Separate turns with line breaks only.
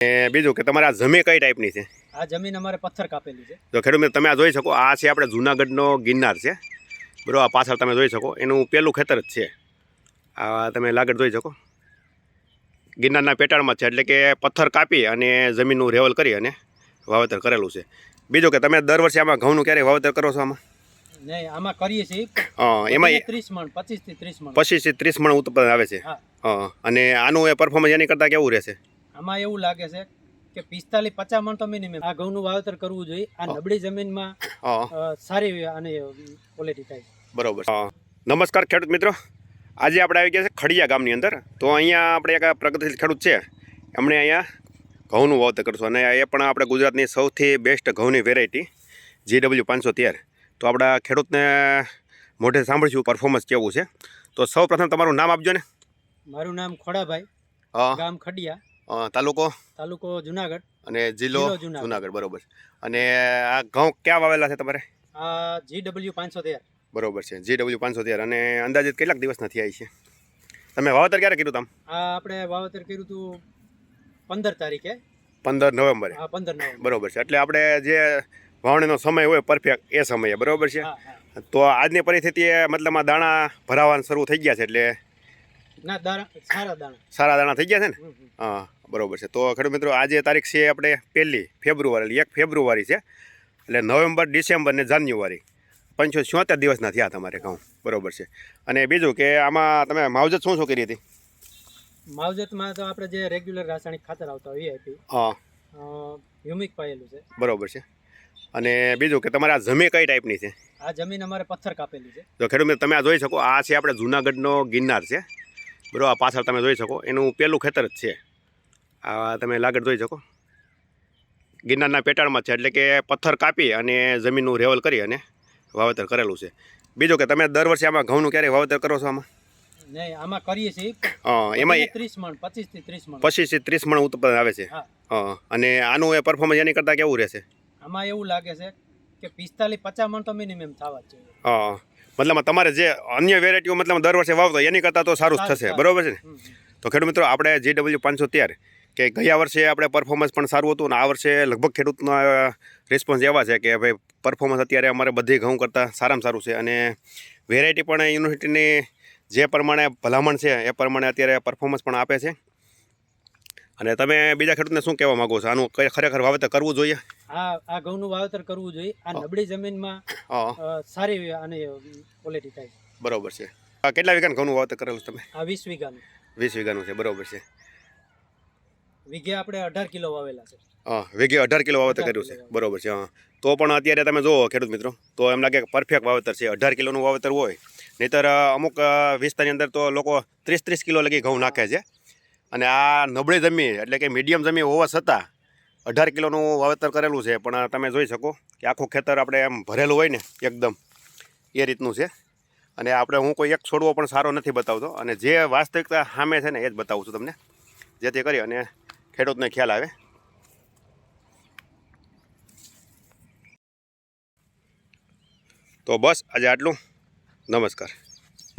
બીજું કે તમારે આ જમી કઈ ટાઈપની છે?
આ જમીન અમારે પથ્થર કાપેલી છે.
તો ખેડૂત તમે આ જોઈ શકો આ છે આપણે જુનાગઢનો ગિરનાર છે. બરાબર આ પાછળ તમે જોઈ શકો એનું પહેલું ખેતર જ છે. આ તમે લાગડ જોઈ શકો. ગિરનારના પેટાળમાં છે એટલે કે પથ્થર કાપી અને જમીનનું રેવલ કરી અને વાવેતર કરેલું છે. બીજું કે તમે દર વર્ષે આમાં ઘઉંનું ક્યારે વાવેતર કરો છો આમાં?
નહીં આમાં કરીએ છીએ.
એમાં
ત્રીસ મણ પચીસથી ત્રીસ મણ.
પચીસથી ત્રીસ મણ ઉત્પાદન આવે છે. અને આનું એ પરફોર્મન્સ એની કરતાં કેવું રહેશે?
આમાં એવું લાગે છે કે પિસ્તાલીસ પચાસ મણ તો મિનિમમ આ ઘઉંનું વાવેતર કરવું જોઈએ. આ નબળી જમીનમાં સારી અને ક્વોલિટી થાય
બરોબર. નમસ્કાર ખેડૂત મિત્રો. આજે આપણે આવી ગયા છે ખડિયા ગામની અંદર. તો અહીંયા આપણે એક પ્રગતિશીલ ખેડૂત છે. એમણે અહીંયા ઘઉંનું વાવેતર કરશું અને એ પણ આપણે ગુજરાતની સૌથી બેસ્ટ ઘઉંની વેરાયટી જીડબલ્યુ પાંચસો તેર. તો આપણા ખેડૂતને મોઢે સાંભળીશું પરફોર્મન્સ કેવું છે. તો સૌ પ્રથમ તમારું નામ આપજો ને.
મારું નામ ખોડાભાઈ. ગામ ખડિયા.
તાલુકો?
તાલુકો જુનાગઢ.
અને જિલ્લો
જુનાગઢ.
બરોબર. અને આ ઘઉં ક્યાં વાવેલા છે તમારે?
આ જી ડબલ્યુ પાંચસો તેર
બરોબર છે જી ડબલ્યુ પાંચસો તેર અને અંદાજિત કેટલાક દિવસ નથી આવી છે તમે વાવેતર ક્યારે કર્યું તમ
આપણે વાવેતર કર્યું હતું પંદર તારીખે.
પંદર નવેમ્બરે.
પંદર નવેમ્બર.
બરોબર છે એટલે આપણે જે વાવણીનો સમય હોય પરફેક્ટ એ સમયે બરોબર છે? તો આજની પરિસ્થિતિએ મતલબમાં દાણા ભરાવાનું શરૂ થઈ ગયા છે એટલે
સારા દાણા.
થઈ ગયા છે ને. હા બરોબર છે. તો ખેડૂત મિત્રો આજે તારીખ છે આપણે પહેલી ફેબ્રુઆરી એક ફેબ્રુઆરી છે એટલે નવેમ્બર ડિસેમ્બર ને જાન્યુઆરી. પંચો છોતેર દિવસના થયા તમારે ઘઉં. બરોબર છે. અને બીજું કે આમાં તમે માવજત શું શું કરી હતી?
માવજતમાં તો આપણે જે રેગ્યુલર રાસાયણિક ખાતર આવતા હોય એ આપી
હા.
હ્યુમિક પાયેલું છે.
બરોબર છે. અને બીજું કે તમારે આ જમીન કઈ ટાઈપની છે?
આ જમીન અમારે પથ્થર કાપેલી છે.
તો ખેડૂત તમે આ જોઈ શકો આ છે આપણે જુનાગઢનો ગિરનાર છે. બરોબર આ પાછળ તમે જોઈ શકો. એનું પહેલું ખેતર જ છે. આ તમે લાગડ જોઈ શકો. ગિરનારના પેટાળમાં છે એટલે કે પથ્થર કાપી અને જમીનનું રેવલ કરી અને વાવેતર કરેલું છે. બીજું કે તમે દર વર્ષે આમાં ઘઉંનું ક્યારે વાવેતર કરો છો આમાં?
નહીં આમાં કરીએ છીએ.
એમાં
ત્રીસ મણ પચીસ ત્રીસ મણ.
પચીસથી ત્રીસ મણ ઉત્પાદન આવે છે.
હા.
હા અને આનું એ પરફોર્મન્સ એની કરતાં કેવું રહેશે?
આમાં એવું લાગે છે કે પિસ્તાલીસ પચાસ મણ તો મિનિમમ થવા જ જોઈએ.
હા મતલબ તમારે જે અન્ય વેરાયટીઓ મતલબ દર વર્ષે વાવતો એની કરતાં તો સારું જ થશે. બરાબર છે ને. તો ખેડૂત મિત્રો આપણે જે ડબલ્યુ પાંચસો તેર કે ગયા વર્ષે આપણે પરફોર્મન્સ પણ સારું હતું અને આ વર્ષે લગભગ ખેડૂતનો રિસ્પોન્સ એવા છે કે ભાઈ પરફોર્મન્સ અત્યારે અમારે બધી ઘઉં કરતાં સારામાં સારું છે. અને વેરાયટી પણ યુનિવર્સિટીની જે પ્રમાણે ભલામણ છે એ પ્રમાણે અત્યારે પરફોર્મન્સ પણ આપે છે. અને તમે બીજા ખેડૂતને શું કહેવા માંગો છો? આનું ખરેખર વાવેતર કરવું જોઈએ?
આ આ ઘઉંનું વાવેતર કરવું જોઈએ. આ નબળી જમીનમાં સારી અને ક્વોલિટી થાય.
બરોબર છે. આ કેટલા વીઘાનું ઘઉંનું વાવેતર કરેલું તમે?
આ વીસ વીઘાનું.
વીસ વીઘાનું છે બરોબર છે.
વીઘે આપણે અઢાર કિલો વાવેલા છે.
હા વીઘે અઢાર કિલો વાવેતર કર્યું છે. બરોબર છે હા. તો પણ અત્યારે તમે જુઓ ખેડૂત મિત્રો તો એમ લાગે કે પરફેક્ટ વાવેતર છે. અઢાર કિલોનું વાવેતર હોય. નહીતર અમુક વિસ્તારની અંદર તો લોકો ત્રીસ ત્રીસ કિલો લગી ઘઉં નાખે છે. અને આ નબળી જમીન, એટલે કે મીડિયમ જમીન હોવા છતાં અઢાર કિલોનું વાવેતર કરેલું છે. પણ તમે જોઈ શકો કે આખું ખેતર આપણે એમ ભરેલું હોય ને, એકદમ એ રીતનું છે. અને આપણે હું કોઈ એક છોડવો પણ સારો નથી બતાવતો. અને જે વાસ્તવિકતા સામે છે ને, એ જ બતાવું છું તમને. જેથી કરી અને ખેડૂતને ખ્યાલ આવે. તો બસ, આજે આટલું. નમસ્કાર.